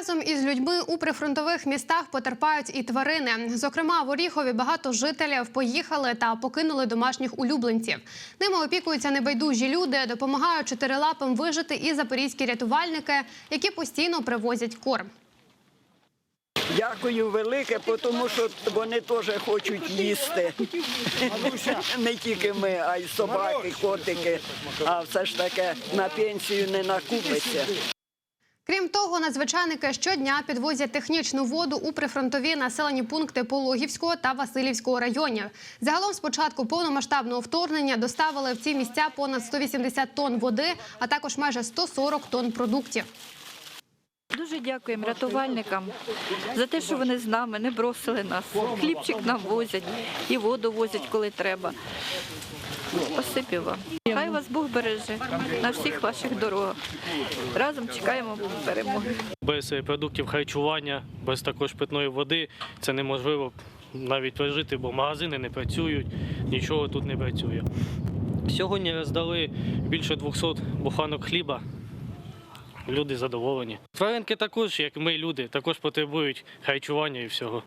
Разом із людьми у прифронтових містах потерпають і тварини. Зокрема, в Оріхові багато жителів поїхали та покинули домашніх улюбленців. Ними опікуються небайдужі люди, допомагають чотирилапим вижити і запорізькі рятувальники, які постійно привозять корм. Дякую велике, тому що вони теж хочуть їсти. Не тільки ми, а й собаки, котики. А все ж таки на пенсію не накупиться. Крім того, надзвичайники щодня підвозять технічну воду у прифронтові населені пункти Пологівського та Васильівського районів. Загалом з початку повномасштабного вторгнення доставили в ці місця понад 180 тонн води, а також майже 140 тонн продуктів. Дуже дякуємо рятувальникам за те, що вони з нами не бросили нас. Хлібчик нам возять і воду возять, коли треба. Спасибі вам. Хай вас Бог береже на всіх ваших дорогах. Разом чекаємо перемоги. Без е, продуктів харчування, без також питної води це неможливо навіть прожити, бо магазини не працюють, нічого тут не працює. Сьогодні роздали більше 200 буханок хліба. Люди задоволені. Тваринки також, як ми, люди, також потребують харчування і всього.